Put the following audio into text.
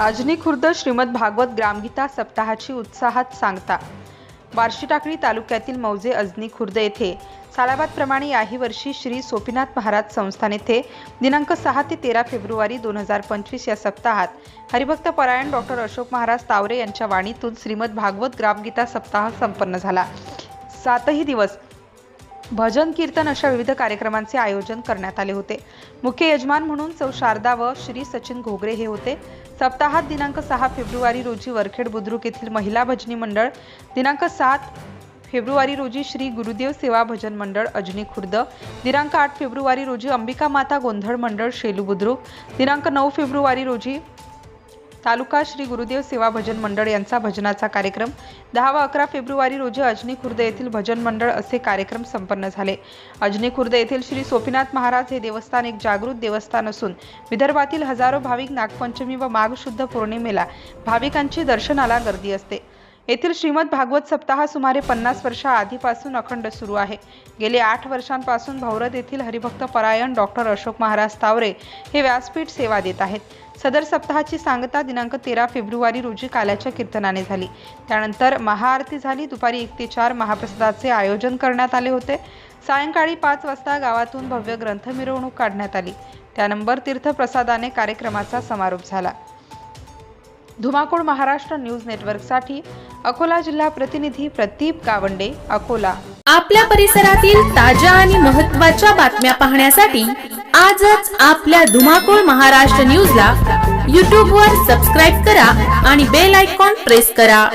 आजनी खुर्द श्रीमद भागवत ग्रामगीता सप्ताहाची उत्साहात सांगता. बार्शी टाकळी तालुक्यातील मौजे अजनी खुर्द येथे. सालाबादप्रमाणे याही वर्षी श्री सोपीनाथ महाराज संस्थान येथे. दिनांक सहा ते तेरा फेब्रुवारी दोन हजार पंचवीस या सप्ताहात. हरिभक्त परायण डॉक्टर अशोक महाराज तावरे यांच्या वाणीतून श्रीमद भागवत ग्रामगीता सप्ताह संपन्न झाला. सातही दिवस भजन कीर्तन अशा विविध कार्यक्रमांचे आयोजन करण्यात आले होते. मुख्य यजमान म्हणून सौ शारदा व श्री सचिन घोगरे हे होते. सप्ताहात दिनांक सहा फेब्रुवारी रोजी वरखेड बुद्रुक येथील महिला भजनी मंडळ दिनांक सात फेब्रुवारी रोजी श्री गुरुदेव सेवा भजन मंडळ अजनी खुर्द दिनांक आठ फेब्रुवारी रोजी अंबिका माता गोंधळ मंडळ शेलू बुद्रुक दिनांक नऊ फेब्रुवारी रोजी तालुका श्री गुरुदेव सेवा भजन मंडळ यांचा भजनाचा कार्यक्रम. दहा व अकरा फेब्रुवारी रोजी अजनी खुर्द येथील भजन मंडळ असे कार्यक्रम संपन्न झाले. अजनी खुर्द येथील श्री सोपीनाथ महाराज हे देवस्थान एक जागृत देवस्थान असून विदर्भातील हजारो भाविक नागपंचमी व माघ शुद्ध पौर्णिमेला भाविकांची दर्शनाला गर्दी असते. येथील श्रीमद भागवत सप्ताह सुमारे पन्नास वर्षाआधीपासून अखंड सुरू आहे. गेले आठ वर्षांपासून भौरद येथील हरिभक्त परायण डॉक्टर अशोक महाराज तावरे हे व्यासपीठ सेवा देत आहेत. सदर सप्ताहाची सांगता दिनांक तेरा फेब्रुवारी रोजी काल्याच्या कीर्तनाने झाली. त्यानंतर महाआरती झाली. दुपारी एक ते चार महाप्रसादाचे आयोजन करण्यात आले होते. सायंकाळी पाच वाजता गावातून भव्य ग्रंथ मिरवणूक काढण्यात आली. त्यानंतर तीर्थप्रसादाने कार्यक्रमाचा समारोप झाला. धुमाकूळ महाराष्ट्र न्यूज नेटवर्कसाठी अकोला जिल्हा प्रतिनिधी प्रदीप गावंडे अकोला. आपल्या परिसरातील ताज्या आणि महत्त्वाच्या बातम्या पाहण्यासाठी आजच आपल्या धुमाकूळ महाराष्ट्र न्यूजला यूट्यूबवर सबस्क्राईब करा आणि बेल आयकॉन प्रेस करा.